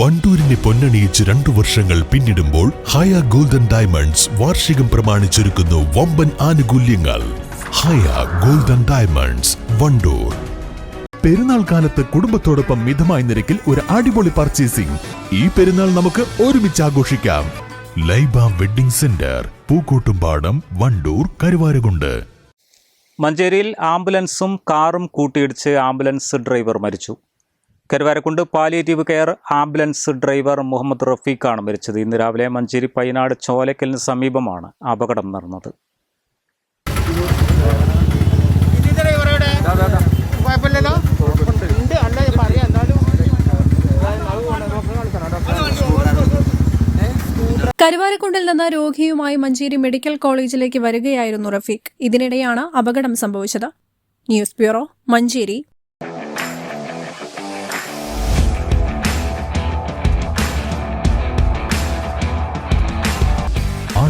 വണ്ടൂരിനെ പൊന്നണിയിച്ച് രണ്ടു വർഷങ്ങൾ പിന്നിടുമ്പോൾ ഹയ ഗോൾഡൻ ഡയമണ്ട്സ് വാർഷികം പ്രമാണിച്ചൊരുക്കുന്നു വമ്പൻ ആനുകൂല്യങ്ങൾ. Haya golden diamonds Vandoor. പെരുന്നാൾ കാലത്ത് കുടുംബത്തോടൊപ്പം മിതമായ നിരക്കിൽ ഒരു അടിപൊളി പർച്ചേസിംഗ്. ഈ പെരുന്നാൾ നമുക്ക് ഒരുമിച്ച് ആഘോഷിക്കാം. Laiba wedding center Pookkottumpadam Wandoor Karuvarakundu. മഞ്ചേരിയിൽ ആംബുലൻസും കാറും കൂട്ടിയിടിച്ച് ആംബുലൻസ് ഡ്രൈവർ മരിച്ചു. Karuvarakundu palliative care ambulance driver Muhammad റഫീഖാണ് മരിച്ചത്. ഇന്ന് രാവിലെ മഞ്ചേരി പൈനാട് ചോലക്കലിന് സമീപമാണ് അപകടം നടന്നത്. കരുവാരക്കുണ്ടിൽ നിന്ന് രോഗിയുമായി മഞ്ചേരി മെഡിക്കൽ കോളേജിലേക്ക് വരികയായിരുന്നു റഫീഖ്. ഇതിനിടെയാണ് അപകടം സംഭവിച്ചത്. News bureau Manjeri.